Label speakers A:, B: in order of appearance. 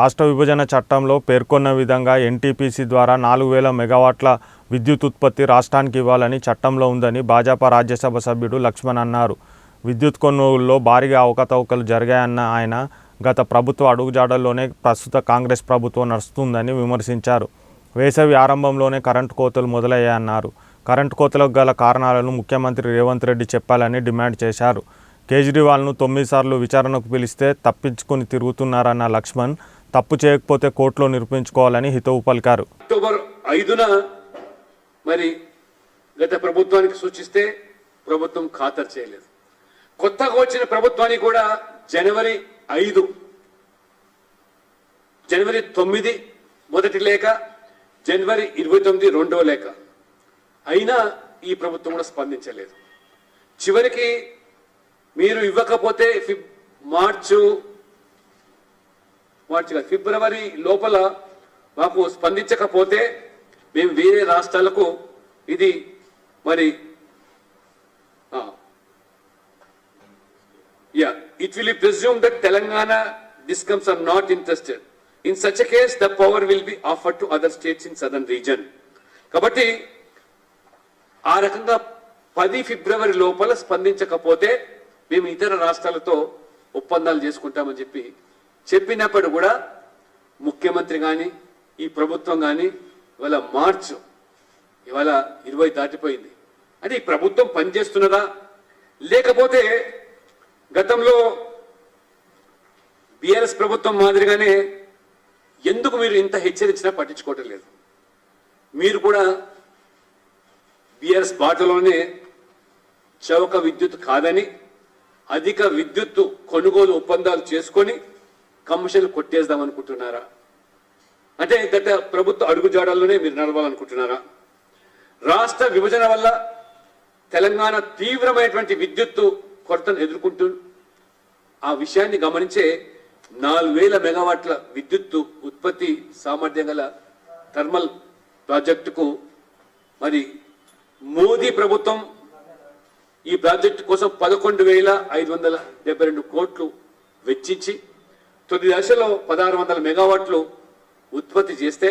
A: రాష్ట్ర విభజన చట్టంలో పేర్కొన్న విధంగా ఎన్టీపీసీ ద్వారా నాలుగు వేల మెగావాట్ల విద్యుత్ ఉత్పత్తి రాష్ట్రానికి ఇవ్వాలని చట్టంలో ఉందని భాజపా రాజ్యసభ సభ్యుడు లక్ష్మణ్ అన్నారు. విద్యుత్ కొనుగోలులో భారీగా అవకతవకలు జరిగాయన్న ఆయన గత ప్రభుత్వ అడుగుజాడల్లోనే ప్రస్తుత కాంగ్రెస్ ప్రభుత్వం నడుస్తుందని విమర్శించారు. వేసవి ఆరంభంలోనే కరెంటు కోతలు మొదలయ్యాయన్నారు. కరెంటు కోతలకు గల కారణాలను ముఖ్యమంత్రి రేవంత్ రెడ్డి చెప్పాలని డిమాండ్ చేశారు. కేజ్రీవాల్ను తొమ్మిది సార్లు విచారణకు పిలిస్తే తప్పించుకుని తిరుగుతున్నారన్న లక్ష్మణ్ తప్పు చేయకపోతే కోర్టులో నిరూపించుకోవాలని హితవు పలికారు.
B: అక్టోబర్ ఐదున మరి గత ప్రభుత్వానికి సూచిస్తే ప్రభుత్వం ఖాతరు చేయలేదు. కొత్తగా వచ్చిన ప్రభుత్వానికి కూడా జనవరి ఐదు జనవరి తొమ్మిది మొదటి లేఖ జనవరి ఇరవై తొమ్మిది రెండవ లేఖ. అయినా ఈ ప్రభుత్వం కూడా స్పందించలేదు. చివరికి మీరు ఇవ్వకపోతే మార్చు మార్చి కాదు, ఫిబ్రవరి లోపల మాకు స్పందించకపోతే మేము వేరే రాష్ట్రాలకు ఇది మరి yeah it will presume that Telangana discoms are not interested in such case the power will be offer to other states in southern region కాబట్టి ఆ రకంగా పది ఫిబ్రవరి లోపల స్పందించకపోతే మేము ఇతర రాష్ట్రాలతో ఒప్పందాలు చేసుకుంటామని చెప్పి చెప్పినప్పుడు కూడా ముఖ్యమంత్రి కానీ ఈ ప్రభుత్వం కానీ ఇవాళ మార్చు. ఇవాళ ఇరవై దాటిపోయింది. అంటే ఈ ప్రభుత్వం పనిచేస్తున్నదా? లేకపోతే గతంలో బీఆర్ఎస్ ప్రభుత్వం మాదిరిగానే ఎందుకు మీరు ఇంత హెచ్చరించినా పట్టించుకోవటం లేదు? మీరు కూడా బీఆర్ఎస్ బాటలోనే చౌక విద్యుత్ కాదని అధిక విద్యుత్తు కొనుగోలు ఒప్పందాలు చేసుకొని కమిషన్ కొట్టేద్దాం అనుకుంటున్నారా? అంటే గత ప్రభుత్వ అడుగుజాడల్లోనే మీరు నడవాలనుకుంటున్నారా? రాష్ట్ర విభజన వల్ల తెలంగాణ తీవ్రమైనటువంటి విద్యుత్తు కొరతను ఎదుర్కొంటూ ఆ విషయాన్ని గమనించే నాలుగు వేల మెగావాట్ల విద్యుత్తు ఉత్పత్తి సామర్థ్యం గల థర్మల్ ప్రాజెక్టుకు మరి మోదీ ప్రభుత్వం ఈ ప్రాజెక్టు కోసం పదకొండు వేల ఐదు వందల డెబ్బై రెండు కోట్లు వెచ్చించి తొమ్మిది దశలో పదహారు వందల మెగావాట్లు ఉత్పత్తి చేస్తే